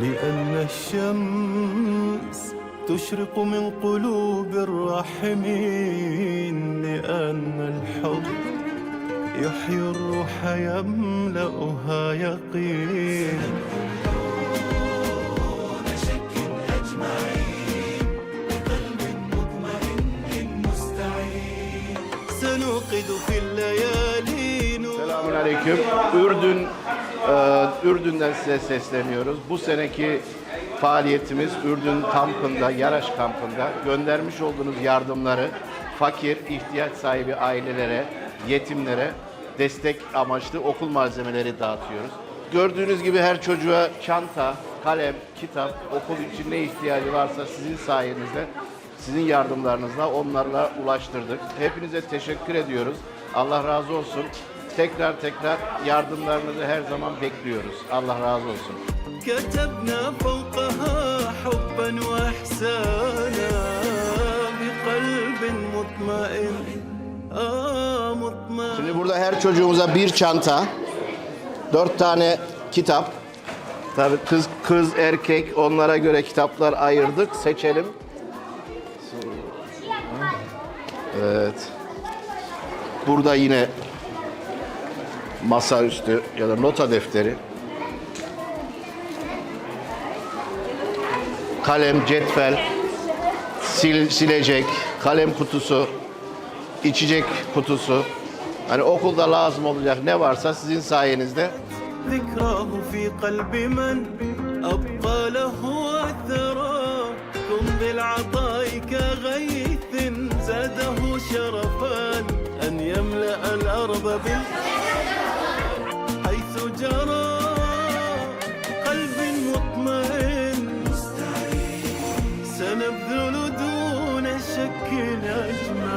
لأن الشمس تشرق من قلوب الراحمين لأن الحب يحيي الروح يملأها يقين سنوقد في الليالي نور Selamun Aleyküm. Ürdün, e, Ürdün'den size sesleniyoruz. Bu seneki faaliyetimiz Ürdün kampında, Yaraş kampında göndermiş olduğunuz yardımları fakir, ihtiyaç sahibi ailelere, yetimlere destek amaçlı okul malzemeleri dağıtıyoruz. Gördüğünüz gibi her çocuğa çanta, kalem, kitap, okul için ne ihtiyacı varsa sizin sayenizde, sizin yardımlarınızla onlarla ulaştırdık. Hepinize teşekkür ediyoruz. Allah razı olsun Tekrar tekrar yardımlarınızı her zaman bekliyoruz. Allah razı olsun. كتبنا فوقها حبا واحسانا بقلب مطمئن آه مطمئن Şimdi burada her çocuğumuza bir çanta, dört tane kitap. Tabii kız, kız, erkek onlara göre kitaplar ayırdık. Seçelim. Evet. Burada yine masaüstü ya da nota defteri. Kalem, cetvel, sil, silecek, kalem kutusu, içecek kutusu. Hani okulda lazım olacak ne varsa sizin sayenizde ذكراه في قلب من أبقى له أثرا كن بالعطاء كغيث زاده شرفا أن يملأ الأرض بال أنا بذل دون شك الأجمل.